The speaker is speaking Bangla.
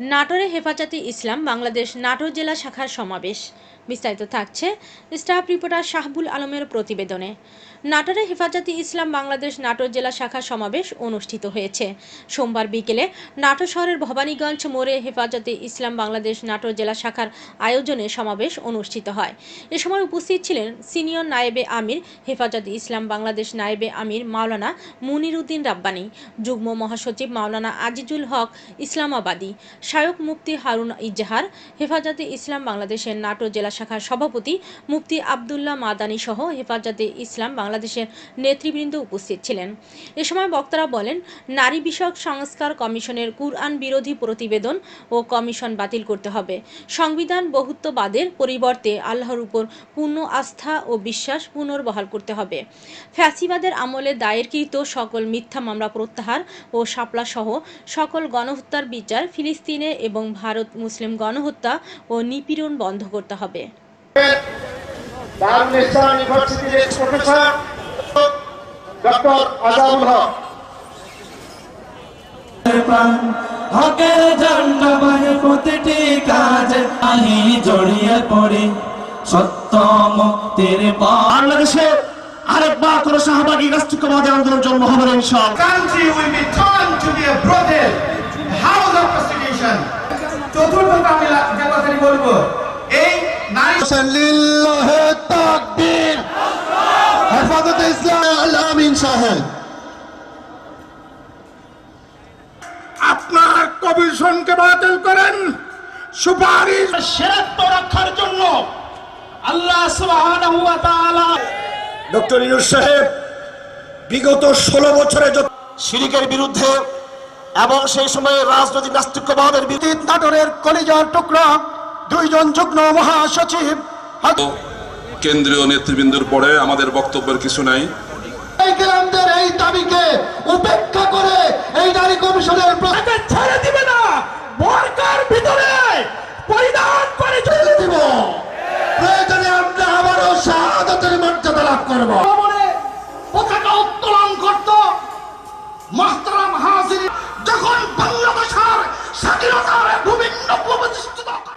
নাটোরে হেফাজতে ইসলাম বাংলাদেশ নাটোর জেলা শাখার সমাবেশ। বিস্তারিত থাকছে স্টাফ রিপোর্টার শাহবুল আলমের প্রতিবেদনে। নাটোরে হেফাজতে ইসলাম বাংলাদেশ নাটোর জেলা শাখার সমাবেশ অনুষ্ঠিত হয়েছে। সোমবার বিকেলে নাটোর শহরের ভবানীগঞ্জ মোড়ে হেফাজতে ইসলাম বাংলাদেশ নাটোর জেলা শাখার আয়োজনে সমাবেশ অনুষ্ঠিত হয়। এ সময় উপস্থিত ছিলেন সিনিয়র নায়েবে আমির, হেফাজতে ইসলাম বাংলাদেশ নায়েবে আমির মাওলানা মুনির উদ্দিন রাব্বানী, যুগ্ম মহাসচিব মাওলানা আজিজুল হক ইসলামাবাদী শায়ক মুফতি হারুন ইজাহার, হেফাজতে ইসলাম বাংলাদেশের নাটোর জেলা শাখার সভাপতি মুফতি আবদুল্লাহ মাদানী সহ হেফাজতে ইসলাম বাংলাদেশের নেতৃবৃন্দ উপস্থিত ছিলেন। এ সময় বক্তারা বলেন, নারী বিষয়ক সংস্কার কমিশনের কুরআন বিরোধী প্রতিবেদন ও কমিশন বাতিল করতে হবে। সংবিধান বহুত্ববাদের পরিবর্তে আল্লাহর উপর পূর্ণ আস্থা ও বিশ্বাস পুনর্বহাল করতে হবে। ফ্যাসিবাদের আমলে দায়েরকৃত সকল মিথ্যা মামলা প্রত্যাহার ও শাপলা সহ সকল গণহত্যার বিচার ফিলিস্তিনে এবং ভারত মুসলিম গণহত্যা ও নিপীড়ন বন্ধ করতে হবে। দারুল ইসলাম ইউনিভার্সিটির প্রফেসর ডক্টর আজাউল হক। হকের ঝান্ডা বাহে প্রতিটি কাজে আহি জড়িয়ে পড়ি। সত্য মুক্তির বাংলাদেশে আরেকবার কোন শাহবাগী রাষ্ট্রীয়বাদী আন্দোলন জন্ম হবে না ইনশাআল্লাহ। আমি লা- বলব তাকবীর। হেফাজতে ইসলাম আল আমিন সাহেব। আপনার কমিশনকে বাতিল করেন। সুপারিশ সেরাত্ব রক্ষার জন্য আল্লাহ সুবহানাহু ওয়া তাআলা ডক্টর ইনুস সাহেব বিগত ষোলো বছরে যত শিরিকের বিরুদ্ধে এবং সেই সময়ে রাজনৈতিক নাস্তিক্যবাদের বিরুদ্ধে নাটোরের কলিজার টুকরা দুইজন যুগ্ম মহাসচিব। কেন্দ্রীয় নেতৃবৃন্দর পরে আমাদের বক্তব্যের কিছু নাই। গ্রামদের এই দাবিকে উপেক্ষা করে এই নারী কমিশনের ছেড়ে দিবে না। বরকার ভিতরে পরিধান করে চলে দিব। প্রয়োজনে আমরা আবারও শাহাদাতের মর্যাদা লাভ করব। পতাকা উত্তোলন করত মাস্ত